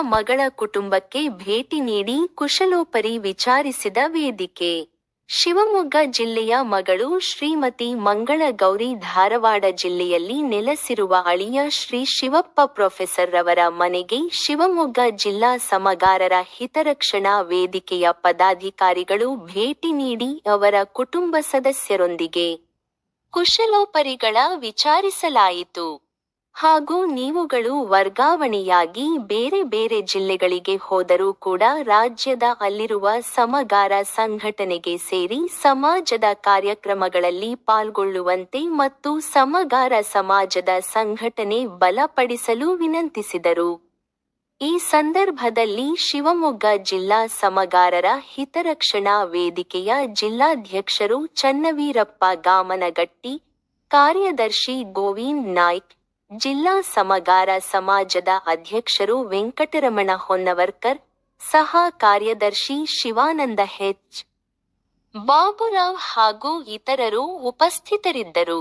ಮಗಳ ಕುಟುಂಬಕ್ಕೆ ಭೇಟಿ ನೀಡಿ ಕುಶಲೋಪರಿ ವಿಚಾರಿಸಿದ ವೇದಿಕೆ. ಶಿವಮೊಗ್ಗ ಜಿಲ್ಲೆಯ ಮಗಳು ಶ್ರೀಮತಿ ಮಂಗಳ ಗೌರಿ ಧಾರವಾಡ ಜಿಲ್ಲೆಯಲ್ಲಿ ನೆಲೆಸಿರುವ ಅಳಿಯ ಶ್ರೀ ಶಿವಪ್ಪ ಪ್ರೊಫೆಸರ್ ರವರ ಮನೆಗೆ ಶಿವಮೊಗ್ಗ ಜಿಲ್ಲಾ ಸಮಗಾರರ ಹಿತರಕ್ಷಣಾ ವೇದಿಕೆಯ ಪದಾಧಿಕಾರಿಗಳು ಭೇಟಿ ನೀಡಿ ಅವರ ಕುಟುಂಬ ಸದಸ್ಯರೊಂದಿಗೆ ಕುಶಲೋಪರಿಗಳ ವಿಚಾರಿಸಲಾಯಿತು. ಹಾಗೂ ನೀವುಗಳು ವರ್ಗಾವಣೆಯಾಗಿ ಬೇರೆ ಬೇರೆ ಜಿಲ್ಲೆಗಳಿಗೆ ಹೋದರೂ ಕೂಡ ರಾಜ್ಯದ ಅಲ್ಲಿರುವ ಸಮಗಾರ ಸಂಘಟನೆಗೆ ಸೇರಿ ಸಮಾಜದ ಕಾರ್ಯಕ್ರಮಗಳಲ್ಲಿ ಪಾಲ್ಗೊಳ್ಳುವಂತೆ ಮತ್ತು ಸಮಗಾರ ಸಮಾಜದ ಸಂಘಟನೆ ಬಲಪಡಿಸಲು ವಿನಂತಿಸಿದರು. ಈ ಸಂದರ್ಭದಲ್ಲಿ ಶಿವಮೊಗ್ಗ ಜಿಲ್ಲಾ ಸಮಗಾರರ ಹಿತರಕ್ಷಣಾ ವೇದಿಕೆಯ ಜಿಲ್ಲಾಧ್ಯಕ್ಷರು ಚನ್ನವೀರಪ್ಪ ಗಾಮನಗಟ್ಟಿ, ಕಾರ್ಯದರ್ಶಿ ಗೋವಿಂದ್ ನಾಯ್ಕ್ ಜಿಲ್ಲಾ ಸಮಗಾರ ಸಮಾಜದ ಅಧ್ಯಕ್ಷರು ವೆಂಕಟರಮಣ ಹೊನ್ನವರ್ಕರ್ ಸಹ ಕಾರ್ಯದರ್ಶಿ ಶಿವಾನಂದ ಹೆಚ್ ಬಾಬುರಾವ್ ಹಾಗೂ ಇತರರು ಉಪಸ್ಥಿತರಿದ್ದರು.